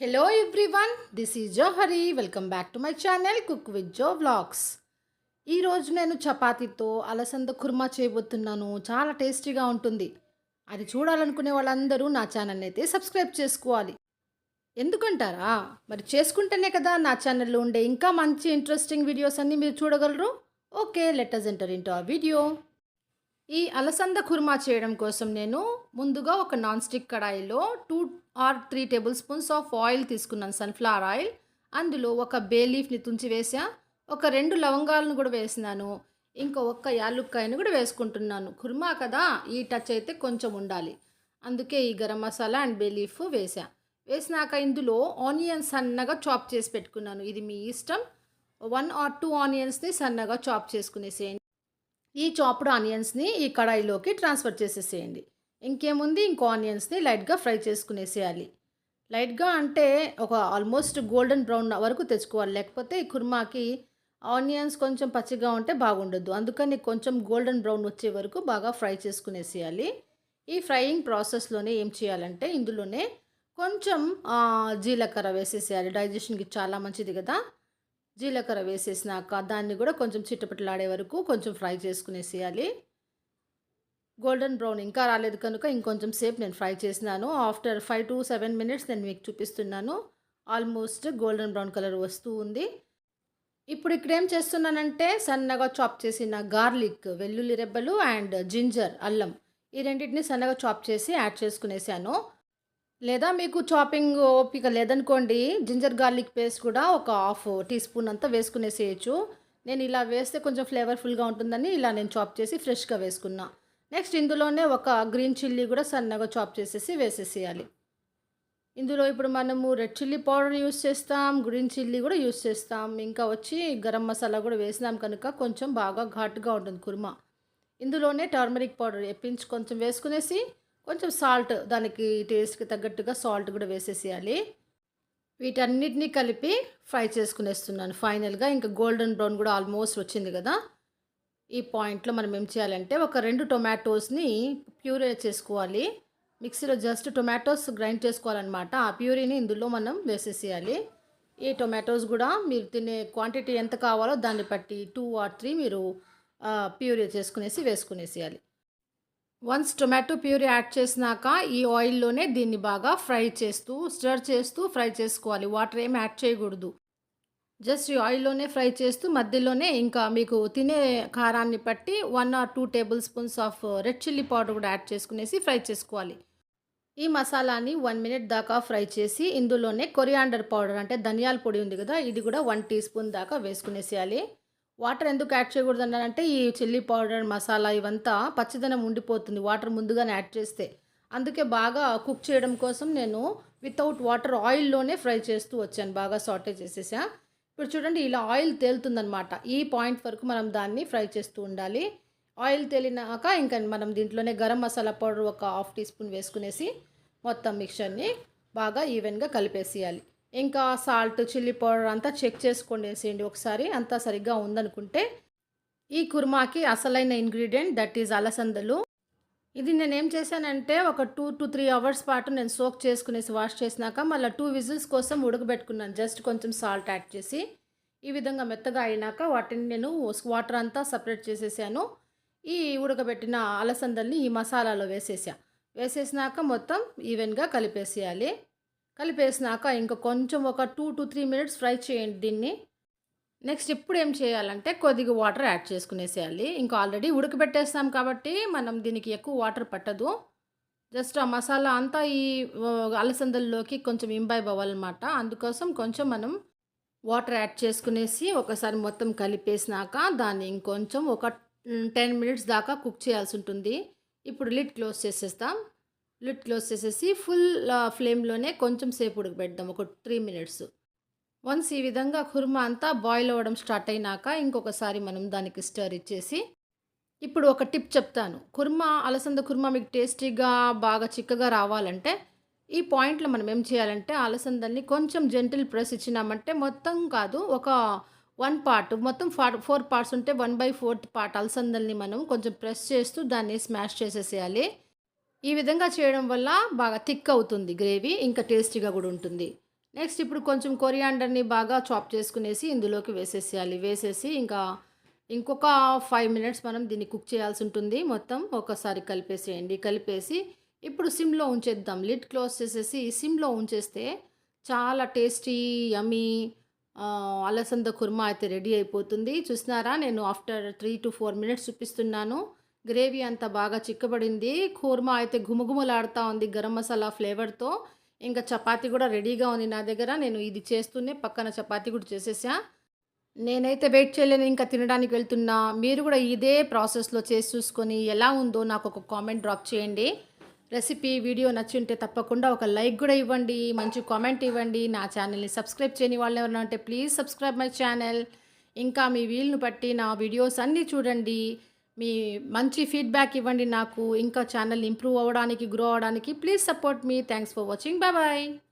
Hello everyone this is Johari welcome back to my channel cook with Jo vlogs ఈరోజు నేను చపాతీతో అలసంద కుర్మా చేయబోతున్నాను. చాలా టేస్టీగా ఉంటుంది. అది చూడాలనుకునే వాళ్ళందరూ నా ఛానల్ని అయితే సబ్స్క్రైబ్ చేసుకోవాలి. ఎందుకంటారా? మరి చేసుకుంటేనే కదా నా ఛానల్లో ఉండే ఇంకా మంచి ఇంట్రెస్టింగ్ వీడియోస్ అన్నీ మీరు చూడగలరు. ఓకే లెటర్స్ ఎంటర్ ఇంటూ ఆ వీడియో ఈ అలసంద కుర్మా చేయడం కోసం నేను ముందుగా ఒక నాన్ స్టిక్ కడాయిలో two or three tablespoons of oil తీసుకున్నాను సన్ఫ్లవర్ ఆయిల్. అందులో ఒక బే లీఫ్ని తుంచి వేసా ఒక రెండు లవంగాలను కూడా వేసినాను. ఇంకా ఒక్క యాలుక్కాయను కూడా వేసుకుంటున్నాను. కుర్మా కదా ఈ టచ్ అయితే కొంచెం ఉండాలి. అందుకే ఈ garam masala and bay leaf వేసా వేసినాక ఇందులో ఆనియన్స్ సన్నగా చాప్ చేసి పెట్టుకున్నాను. ఇది మీ ఇష్టం. వన్ ఆర్ టూ ఆనియన్స్ని సన్నగా చాప్ చేసుకునేసేయండి. ఈ చాప్డ్ ఆనియన్స్ని ఈ కడాయిలోకి ట్రాన్స్ఫర్ చేసేసేయండి. ఇంకేముంది? ఇంకో ఆనియన్స్ని లైట్గా ఫ్రై చేసుకునేసేయాలి. లైట్గా అంటే ఒక ఆల్మోస్ట్ గోల్డెన్ బ్రౌన్ వరకు తెచ్చుకోవాలి. లేకపోతే ఈ కుర్మాకి ఆనియన్స్ కొంచెం పచ్చిగా ఉంటే బాగుండదు అందుకని కొంచెం గోల్డెన్ బ్రౌన్ వచ్చే వరకు బాగా ఫ్రై చేసుకునేసేయాలి. ఈ ఫ్రైయింగ్ ప్రాసెస్లోనే ఏం చేయాలంటే ఇందులోనే కొంచెం జీలకర్ర వేసేసేయాలి. డైజెషన్కి చాలా మంచిది కదా. జీలకర్ర వేసేసినాక దాన్ని కూడా కొంచెం చిట్టపట్టలాడే వరకు కొంచెం ఫ్రై చేసుకునేసేయాలి. గోల్డెన్ బ్రౌన్ ఇంకా రాలేదు కనుక ఇంకొంచెం సేపు నేను ఫ్రై చేసినాను. After five to seven minutes నేను మీకు చూపిస్తున్నాను. ఆల్మోస్ట్ గోల్డెన్ బ్రౌన్ కలర్ వస్తూ ఉంది. ఇప్పుడు ఇక్కడ ఏం చేస్తున్నానంటే సన్నగా చాప్ చేసిన గార్లిక్ వెల్లుల్లి రెబ్బలు అండ్ జింజర్ అల్లం ఈ రెండింటిని సన్నగా చాప్ చేసి యాడ్ చేసుకునేసాను. లేదా మీకు చాపింగ్ ఓపిక లేదనుకోండి జింజర్ గార్లిక్ పేస్ట్ కూడా ఒక హాఫ్ టీ స్పూన్ అంతా వేసుకునేసేయచ్చు. నేను ఇలా వేస్తే కొంచెం ఫ్లేవర్ఫుల్గా ఉంటుందని ఇలా నేను చాప్ చేసి ఫ్రెష్గా వేసుకున్నా. నెక్స్ట్ ఇందులోనే ఒక గ్రీన్ చిల్లీ కూడా సన్నగా చాప్ చేసేసి వేసేసేయాలి. ఇందులో ఇప్పుడు మనము రెడ్ చిల్లీ పౌడర్ యూస్ చేస్తాం గ్రీన్ చిల్లీ కూడా యూస్ చేస్తాం. ఇంకా వచ్చి గరం మసాలా కూడా వేసినాం కనుక కొంచెం బాగా ఘాటుగా ఉంటుంది కుర్మా. ఇందులోనే టర్మరిక్ పౌడర్ ఎప్పించి కొంచెం వేసుకునేసి కొంచెం సాల్ట్ దానికి టేస్ట్కి తగ్గట్టుగా సాల్ట్ కూడా వేసేసేయాలి. వీటన్నిటిని కలిపి ఫ్రై చేసుకునేస్తున్నాను ఫైనల్గా. ఇంకా గోల్డెన్ బ్రౌన్ కూడా ఆల్మోస్ట్ వచ్చింది కదా. ఈ పాయింట్లో మనం ఏం చేయాలంటే ఒక రెండు టొమాటోస్ని ప్యూరే చేసుకోవాలి. మిక్సీలో జస్ట్ టొమాటోస్ గ్రైండ్ చేసుకోవాలన్నమాట. ఆ ప్యూరీని ఇందులో మనం వేసేసేయాలి. ఈ టొమాటోస్ కూడా మీరు తినే క్వాంటిటీ ఎంత కావాలో దాన్ని బట్టి టూ ఆర్ త్రీ మీరు ప్యూరీ చేసుకునేసి వేసుకునేసేయాలి. వన్స్ టొమాటో ప్యూరీ యాడ్ చేసినాక ఈ ఆయిల్లోనే దీన్ని బాగా ఫ్రై చేస్తూ స్టర్ చేస్తూ ఫ్రై చేసుకోవాలి. వాటర్ ఏం యాడ్ చేయకూడదు. జస్ట్ ఈ ఆయిల్లోనే ఫ్రై చేస్తూ మధ్యలోనే ఇంకా మీకు తినే కారాన్ని బట్టి one or two tablespoons of red chilli powder కూడా యాడ్ చేసుకునేసి ఫ్రై చేసుకోవాలి. ఈ మసాలాని వన్ మినిట్ దాకా ఫ్రై చేసి ఇందులోనే కొరియాండర్ పౌడర్ అంటే ధనియాల పొడి ఉంది కదా ఇది కూడా వన్ టీ స్పూన్ దాకా వేసుకునేసేయాలి. వాటర్ ఎందుకు యాడ్ చేయకూడదు అన్నారంటే ఈ చిల్లీ పౌడర్ మసాలా ఇవంతా పచ్చిదనం ఉండిపోతుంది వాటర్ ముందుగానే యాడ్ చేస్తే. అందుకే బాగా కుక్ చేయడం కోసం నేను వితౌట్ వాటర్ ఆయిల్లోనే ఫ్రై చేస్తూ వచ్చాను బాగా సాటే చేసేసా. ఇప్పుడు చూడండి ఇలా ఆయిల్ తేలుతుందనమాట ఈ పాయింట్ వరకు మనం దాన్ని ఫ్రై చేస్తూ ఉండాలి. ఆయిల్ తేలినాక ఇంకా మనం దీంట్లోనే గరం మసాలా పౌడర్ ఒక హాఫ్ టీ స్పూన్ వేసుకునేసి మొత్తం మిక్చర్ని బాగా ఈవెన్గా కలిపేసేయాలి. ఇంకా సాల్ట్ చిల్లీ పౌడర్ అంతా చెక్ చేసుకోండి వేసేయండి. ఒకసారి అంతా సరిగ్గా ఉందనుకుంటే ఈ కుర్మాకి అసలైన ఇంగ్రీడియంట్ దట్ ఈజ్ అలసందలు. ఇది నేను ఏం చేశానంటే ఒక టూ టు త్రీ అవర్స్ పాటు నేను సోక్ చేసుకునేసి వాష్ చేసినాక మళ్ళీ టూ విజిల్స్ కోసం ఉడకబెట్టుకున్నాను. జస్ట్ కొంచెం సాల్ట్ యాడ్ చేసి ఈ విధంగా మెత్తగా అయినాక వాటిని నేను వాటర్ అంతా సపరేట్ చేసేసాను. ఈ ఉడకబెట్టిన అలసందల్ని ఈ మసాలాలో వేసేసా. వేసేసినాక మొత్తం ఈవెన్గా కలిపేసేయాలి. కలిపేసినాక ఇంకా కొంచెం ఒక two to three minutes fry చేయండి దీన్ని. నెక్స్ట్ ఇప్పుడు ఏం చేయాలంటే కొద్దిగా వాటర్ యాడ్ చేసుకునేసేయాలి. ఇంకా ఆల్రెడీ ఉడకబెట్టేస్తాం కాబట్టి మనం దీనికి ఎక్కువ వాటర్ పట్టదు. జస్ట్ ఆ మసాలా అంతా ఈ అలసందల్లోకి కొంచెం ఇంబైబ్ అవ్వాలన్నమాట. అందుకోసం కొంచెం మనం వాటర్ యాడ్ చేసుకునేసి ఒకసారి మొత్తం కలిపేసినాక దాన్ని ఇంకొంచెం ఒక టెన్ మినిట్స్ దాకా కుక్ చేయాల్సి ఉంటుంది. ఇప్పుడు లిడ్ క్లోజ్ చేసేస్తాం. లిడ్ క్లోజ్ చేసేసి ఫుల్ ఫ్లేమ్లోనే కొంచెం సేపు ఉడకబెడదాం. ఒక త్రీ మినిట్స్. వన్స్ ఈ విధంగా కుర్మా అంతా బాయిల్ అవ్వడం స్టార్ట్ అయినాక ఇంకొకసారి మనం దానికి స్టర్ ఇచ్చేసి ఇప్పుడు ఒక టిప్ చెప్తాను. కుర్మా అలసంద కుర్మా మీకు టేస్టీగా బాగా చిక్కగా రావాలంటే ఈ పాయింట్లో మనం ఏం చేయాలంటే అలసందల్ని కొంచెం జెంటిల్ ప్రెస్ ఇచ్చినామంటే మొత్తం కాదు ఒక వన్ పార్ట్ మొత్తం ఫార్ ఫోర్ పార్ట్స్ ఉంటే వన్ బై ఫోర్త్ పార్ట్ అలసందల్ని మనం కొంచెం ప్రెస్ చేస్తూ దాన్ని స్మాష్ చేసేసేయాలి. ఈ విధంగా చేయడం వల్ల బాగా థిక్ అవుతుంది గ్రేవీ ఇంకా టేస్టీగా కూడా ఉంటుంది. నెక్స్ట్ ఇప్పుడు కొంచెం కొరియాండర్ని బాగా చాప్ చేసుకునేసి ఇందులోకి వేసేసేయాలి. వేసేసి ఇంకా ఇంకొక ఫైవ్ మినిట్స్ మనం దీన్ని కుక్ చేయాల్సి ఉంటుంది. మొత్తం ఒకసారి కలిపేసేయండి. కలిపేసి ఇప్పుడు సిమ్లో ఉంచేద్దాం. లిడ్ క్లోజ్ చేసేసి సిమ్లో ఉంచేస్తే చాలా టేస్టీ యమ్మీ అలసంద కుర్మా అయితే రెడీ అయిపోతుంది. చూసినారా? నేను after three to four minutes చూపిస్తున్నాను. గ్రేవీ అంతా బాగా చిక్కబడింది. కుర్మా అయితే ఘుమఘుమలాడుతూ ఉంది గరం మసాలా ఫ్లేవర్తో. ఇంకా చపాతీ కూడా రెడీగా ఉంది నా దగ్గర. నేను ఇది చేస్తూనే పక్కన చపాతీ కూడా చేసేసా. నేనైతే వెయిట్ చేయలేను ఇంకా తినడానికి వెళ్తున్నా. మీరు కూడా ఇదే ప్రాసెస్లో చేసి చూసుకొని ఎలా ఉందో నాకు ఒక కామెంట్ డ్రాప్ చేయండి. రెసిపీ వీడియో నచ్చి ఉంటే తప్పకుండా ఒక లైక్ కూడా ఇవ్వండి. మంచి కామెంట్ ఇవ్వండి. నా ఛానల్ని సబ్స్క్రైబ్ చేయని వాళ్ళు ఎవరైనా ఉంటే ప్లీజ్ సబ్స్క్రైబ్ మై ఛానల్ ఇంకా మీ వీలును బట్టి నా వీడియోస్ అన్నీ చూడండి. మీ మంచి ఫీడ్బ్యాక్ ఇవ్వండి నాకు. ఇంకా ఛానల్ ఇంప్రూవ్ అవ్వడానికి గ్రో అవ్వడానికి. Please support me thanks for watching bye bye